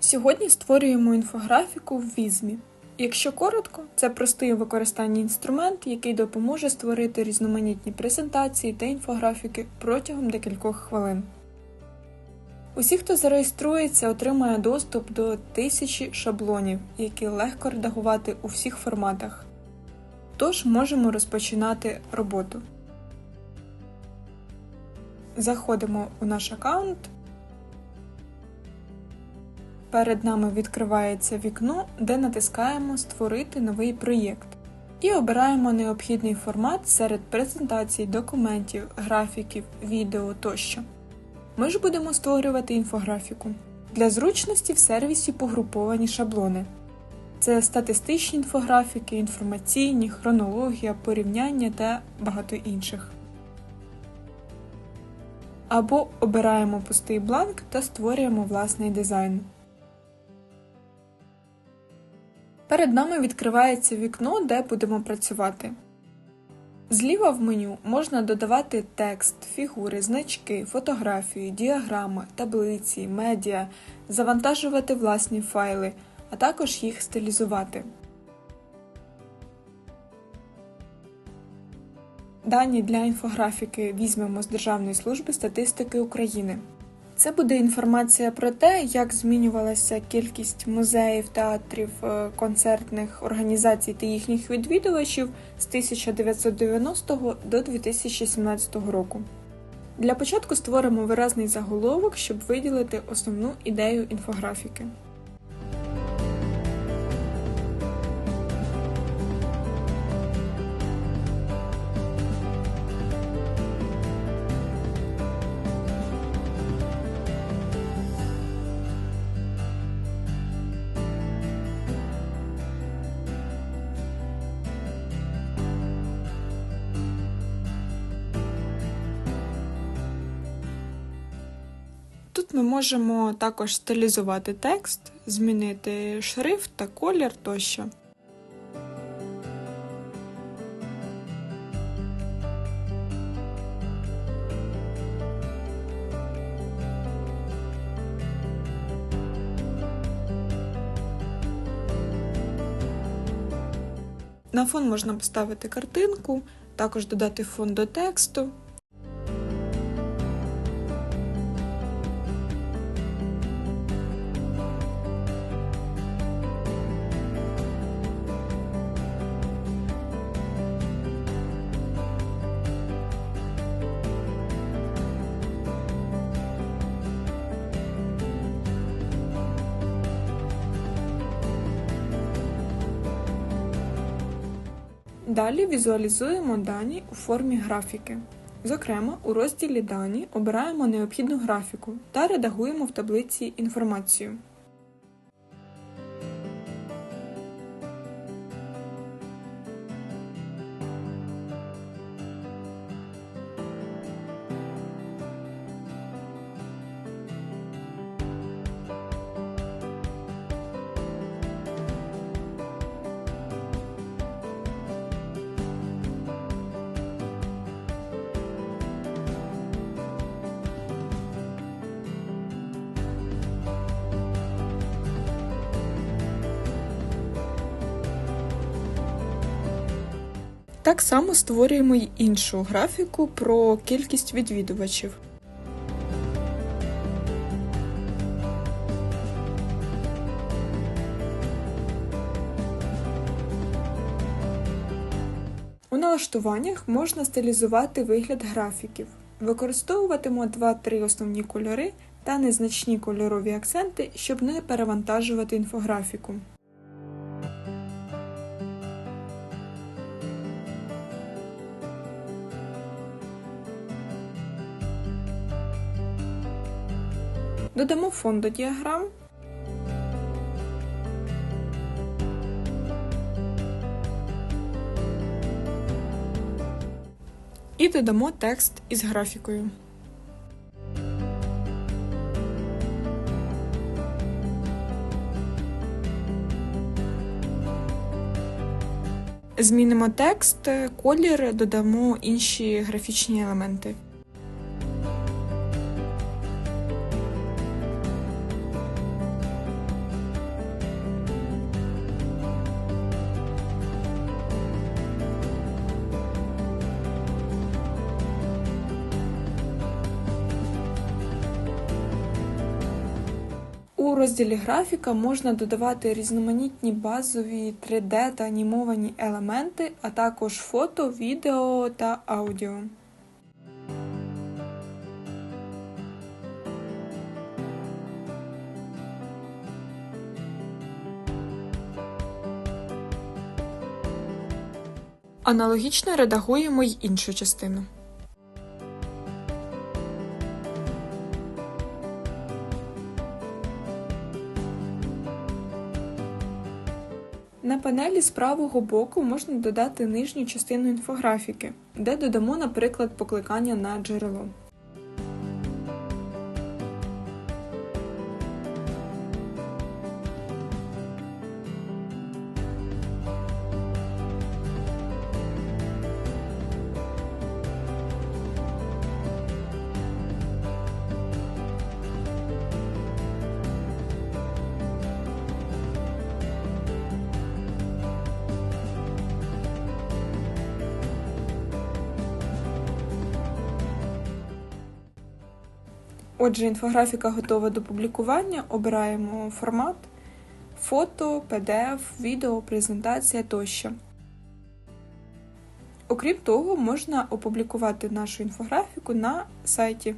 Сьогодні створюємо інфографіку в візмі. Якщо коротко, це простий у використанні інструмент, який допоможе створити різноманітні презентації та інфографіки протягом декількох хвилин. Усі, хто зареєструється, отримає доступ до тисячі шаблонів, які легко редагувати у всіх форматах. Тож можемо розпочинати роботу. Заходимо у наш аккаунт. Перед нами відкривається вікно, де натискаємо Створити новий проєкт і обираємо необхідний формат серед презентацій, документів, графіків, відео тощо. Ми ж будемо створювати інфографіку. Для зручності в сервісі погруповані шаблони. Це статистичні інфографіки, інформаційні, хронологія, порівняння та багато інших. Або обираємо пустий бланк та створюємо власний дизайн. Перед нами відкривається вікно, де будемо працювати. Зліва в меню можна додавати текст, фігури, значки, фотографії, діаграми, таблиці, медіа, завантажувати власні файли, а також їх стилізувати. Дані для інфографіки візьмемо з Державної служби статистики України. Це буде інформація про те, як змінювалася кількість музеїв, театрів, е, концертних організацій та їхніх відвідувачів з 1990 до 2017 року. Для початку створимо виразний заголовок, щоб виділити основну ідею інфографіки. Тут ми можемо також стилізувати текст, змінити шрифт та колір тощо. На фон можна поставити картинку, також додати фон до тексту. Далі візуалізуємо дані у формі графіки. Зокрема, у розділі Дані обираємо необхідну графіку та редагуємо в таблиці інформацію. Так само створюємо й іншу графіку про кількість відвідувачів. У налаштуваннях можна стилізувати вигляд графіків. Використовуватимо 2-3 основні кольори та незначні кольорові акценти, щоб не перевантажувати інфографіку. Додамо фон до діаграм. І додамо текст із графікою. Змінимо текст, колір, додамо інші графічні елементи. Розділі графіка можна додавати різноманітні базові 3D та анімовані елементи, а також фото, відео та аудіо. Аналогічно редагуємо й іншу частину. На панелі з правого боку можна додати нижню частину інфографіки, де додамо, наприклад, покликання на джерело. Отже, інфографіка готова до публікування. Обираємо формат фото, PDF, відео, презентація тощо. Окрім того, можна опублікувати нашу інфографіку на сайті.